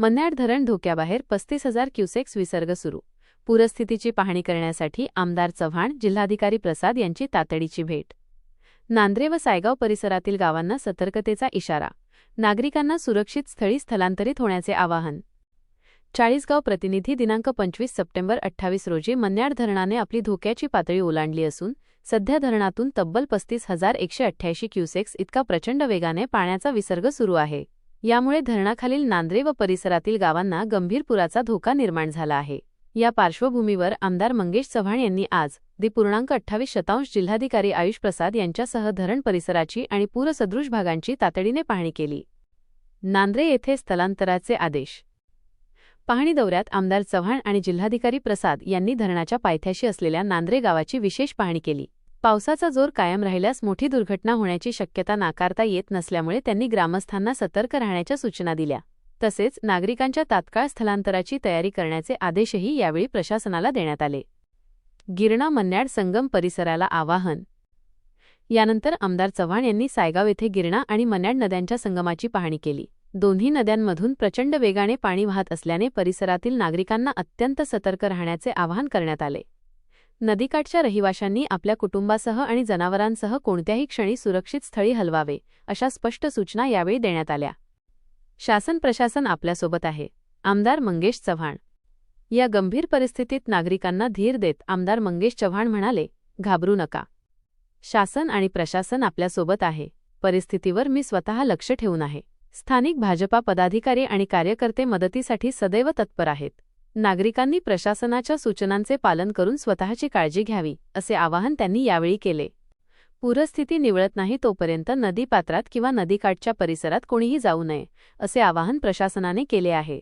मन्याड धरण धोक्याबाहेर पस्तीस हजार क्युसेक्स विसर्ग सुरू. पूरस्थितीची पाहणी करण्यासाठी आमदार चव्हाण जिल्हाधिकारी प्रसाद यांची तातडीची भेट. नांद्रे व सायगाव परिसरातील गावांना सतर्कतेचा इशारा. नागरिकांना सुरक्षित स्थळी स्थलांतरित होण्याचे आवाहन. चाळीसगाव प्रतिनिधी दिनांक पंचवीस सप्टेंबर अठ्ठावीस रोजी मन्याड धरणाने आपली धोक्याची पातळी ओलांडली असून सध्या धरणातून तब्बल पस्तीस हजार एकशे अठ्ठ्याऐंशी क्युसेक्स इतका प्रचंड वेगाने पाण्याचा विसर्ग सुरू आहे. यामुळे धरणाखालील नांद्रे व परिसरातील गावांना गंभीर पुराचा धोका निर्माण झाला आहे. या पार्श्वभूमीवर आमदार मंगेश चव्हाण यांनी आज दि पूर्णांक अठ्ठावीस शतांश जिल्हाधिकारी आयुष प्रसाद यांच्यासह धरण परिसराची आणि पूरसदृश भागांची तातडीने पाहणी केली. नांद्रे येथे स्थलांतराचे आदेश. पाहणी दौऱ्यात आमदार चव्हाण आणि जिल्हाधिकारी प्रसाद यांनी धरणाच्या पायथ्याशी असलेल्या नांद्रे गावाची विशेष पाहणी केली. पावसाचा जोर कायम राहिल्यास मोठी दुर्घटना होण्याची शक्यता नाकारता येत नसल्यामुळे त्यांनी ग्रामस्थांना सतर्क राहण्याच्या सूचना दिल्या. तसेच नागरिकांच्या तात्काळ स्थलांतराची तयारी करण्याचे आदेशही यावेळी प्रशासनाला देण्यात आले. गिरणा मन्याड संगम परिसराला आवाहन. यानंतर आमदार चव्हाण यांनी सायगाव येथे गिरणा आणि मन्याड नद्यांच्या संगमाची पाहणी केली. दोन्ही नद्यांमधून प्रचंड वेगाने पाणी वाहत असल्याने परिसरातील नागरिकांना अत्यंत सतर्क राहण्याचे आवाहन करण्यात आले. नदीकाठच्या रहिवाशांनी आपल्या कुटुंबासह आणि जनावरांसह कोणत्याही क्षणी सुरक्षित स्थळी हलवावे अशा स्पष्ट सूचना यावेळी देण्यात आल्या. शासन प्रशासन आपल्यासोबत आहे. आमदार मंगेश चव्हाण. या गंभीर परिस्थितीत नागरिकांना धीर देत आमदार मंगेश चव्हाण म्हणाले घाबरू नका. शासन आणि प्रशासन आपल्यासोबत आहे. परिस्थितीवर मी स्वतः लक्ष ठेवून आहे. स्थानिक भाजपा पदाधिकारी आणि कार्यकर्ते मदतीसाठी सदैव तत्पर आहेत. नागरिकांनी प्रशासनाच्या सूचनांचे पालन करून स्वतःची काळजी घ्यावी असे आवाहन त्यांनी यावेळी केले. पूरस्थिती निवळत नाही तोपर्यंत नदीपात्रात किंवा नदीकाठच्या परिसरात कोणीही जाऊ नये असे आवाहन प्रशासनाने केले आहे.